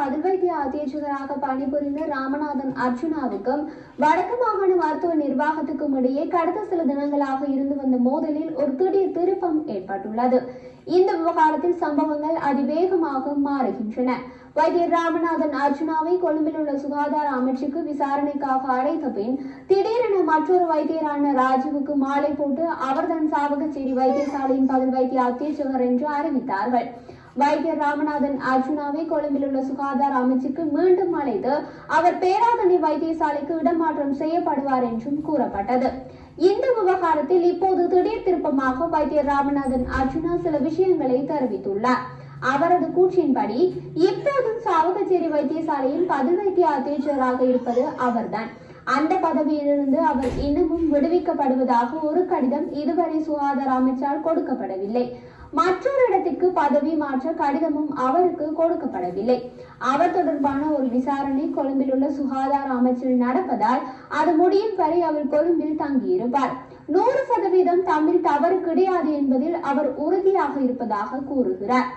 பதில் அத்தியட்சகராக பணிபுரிந்த ராமநாதன் அர்ஜுனாவுக்கும் வடக்கு மாகாண மருத்துவ நிர்வாகத்துக்கும் இடையே கடந்த சில தினங்களாக இருந்து வந்த மோதலில் ஒரு திடீர் திருப்பம் ஏற்பட்டுள்ளது. இந்த விவகாரத்தில் சம்பவங்கள் அதிவேகமாக மாறுகின்றன. வைத்தியர் ராமநாதன் அர்ஜுனாவை கொழும்பில் உள்ள சுகாதார அமைச்சுக்கு விசாரணைக்காக அழைத்த பின் திடீரென மற்றொரு வைத்தியரான ராஜுவுக்கு மாலை போட்டு அவர்தான் சாவகச்சேரி வைத்தியசாலையின் பதில் வைத்திய அத்தியட்சகர் என்று அறிவித்தார்கள். வைத்தியர் ராமநாதன் அர்ஜுனாவை கொழும்பில் உள்ள சுகாதார அமைச்சுக்கு மீண்டும் அழைத்து அவர் பேராதனை வைத்தியசாலைக்கு இடமாற்றம் செய்யப்படுவார் என்றும் கூறப்பட்டது. இந்த விவகாரத்தில் இப்போது திடீர் திருப்பமாக வைத்தியர் ராமநாதன் அர்ஜுனா சில விஷயங்களை தெரிவித்துள்ளார். அவரது கூற்றின்படி இப்போதும் சாவகச்சேரி வைத்தியசாலையில் பது வைத்திய அத்தியட்சராக இருப்பது அவர்தான். அந்த பதவியிலிருந்து அவர் இன்னமும் விடுவிக்கப்படுவதாக ஒரு கடிதம் இதுவரை சுகாதார அமைச்சால் கொடுக்கப்படவில்லை. மற்றொரு இடத்திற்கு பதவி மாற்ற கடிதமும் அவருக்கு கொடுக்கப்படவில்லை. அவர் தொடர்பான ஒரு விசாரணை கொழும்பில் உள்ள சுகாதார அமைச்சர் நடப்பதால் அது முடியும் வரை அவர் கொழும்பில் தங்கியிருப்பார். நூறு சதவீதம் தமிழ் தவறு கிடையாது என்பதில் அவர் உறுதியாக இருப்பதாக கூறுகிறார்.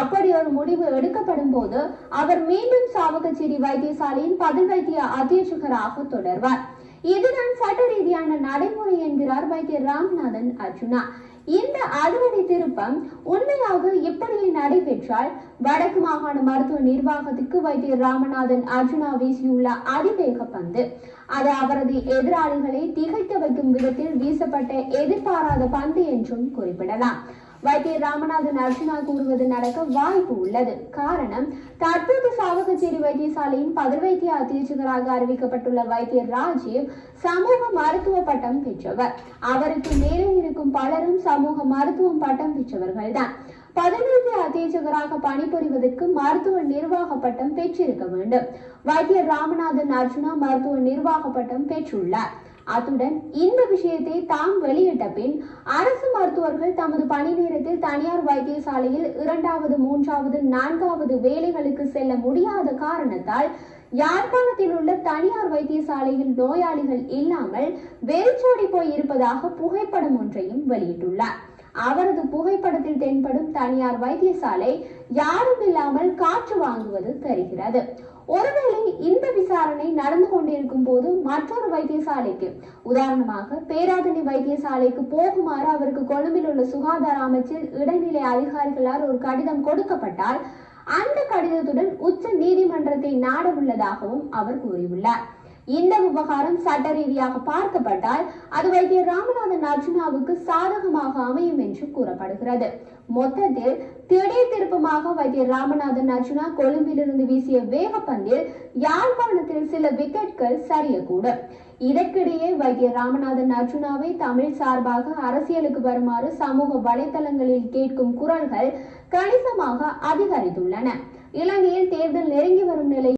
அப்படி ஒரு முடிவு எடுக்கப்படும் போது அவர் மீண்டும் சாவகச்சேரி வைத்தியசாலையின் பதில் வைத்திய அத்தியட்சகராக தொடர்வார். இதுதான் சட்ட ரீதியான நடைமுறை என்கிறார் வைத்தியர் ராமநாதன் அர்ஜுனா. இந்த அதிரடி திருப்பம் உண்மையாக இப்படியே நடைபெற்றால் வடக்கு மாகாண மருத்துவ நிர்வாகத்துக்கு வைத்தியர் ராமநாதன் அர்ஜுனா வீசியுள்ள அதிவேக பந்து. அது அவரது எதிராளிகளை திகைக்க வைக்கும் விதத்தில் வீசப்பட்ட எதிர்பாராத பந்து என்றும் குறிப்பிடலாம். வைத்தியர் ராமநாதன் அர்ஜுனா கூறுவது நடக்க வாய்ப்பு உள்ளது. காரணம் தற்போது சாவகச்சேரி வைத்தியசாலையின் பதில் வைத்திய அத்தியட்சகராக அறிவிக்கப்பட்டுள்ள வைத்தியர் ராஜீவ் சமூக மருத்துவ பட்டம் பெற்றவர். அவருக்கு மேலே இருக்கும் பலரும் சமூக மருத்துவம் பட்டம் பெற்றவர்கள் தான் பதினைந்து அத்தியட்சகராக பணிபுரிவதற்கு மருத்துவ நிர்வாக பட்டம் பெற்றிருக்க வேண்டும். வைத்தியர் ராமநாதன் அர்ஜுனா மருத்துவ நிர்வாக பட்டம் பெற்றுள்ளார். அத்துடன் இந்த விஷயத்தை தாம் வெளியிட்ட பின் அரசு மருத்துவர்கள் தமது பணி நேரத்தில் தனியார் வைத்தியசாலையில் இரண்டாவது மூன்றாவது நான்காவது வேலைகளுக்கு செல்ல முடியாத காரணத்தால் யாழ்ப்பாணத்தில் உள்ள தனியார் வைத்தியசாலையில் நோயாளிகள் இல்லாமல் வெறிச்சோடி போய் இருப்பதாக புகைப்படம் ஒன்றையும் வெளியிட்டுள்ளார். அவரது புகைப்படத்தில் தென்படும் தனியார் வைத்தியசாலை யாரும் இல்லாமல் காற்று வாங்குவது தெரிகிறது. ஒருவேளை இந்த விசாரணை நடந்து கொண்டிருக்கும் போது மற்றொரு வைத்தியசாலைக்கு உதாரணமாக பேராதனை வைத்தியசாலைக்கு போகுமாறு அவருக்கு கொழும்பில் உள்ள சுகாதார அமைச்சில் இடைநிலை அதிகாரிகளால் ஒரு கடிதம் கொடுக்கப்பட்டால் அந்த கடிதத்துடன் உச்ச நீதிமன்றத்தை நாட உள்ளதாகவும் அவர் கூறியுள்ளார். இந்த விவகாரம் சட்ட ரீதியாக பார்க்கப்பட்டால் அது வைத்தியர் ராமநாதன் அர்ஜுனாவுக்கு சாதகமாக அமையும் என்று கூறப்படுகிறது. மொத்தத்தில் திடீர் திருப்பமாக வைத்தியர் ராமநாதன் அர்ஜுனா கொழும்பிலிருந்து வீசிய வேகப்பந்தில் யாழ்ப்பாணத்தில் சில விக்கெட்கள் சரியக்கூடும். இதற்கிடையே வைத்தியர் ராமநாதன் அர்ஜுனாவை தமிழ் சார்பாக அரசியலுக்கு வருமாறு சமூக வலைதளங்களில் கேட்கும் குரல்கள் கணிசமாக அதிகரித்துள்ளன. இலங்கையில் தேர்தல் நெருங்கி வரும் நிலை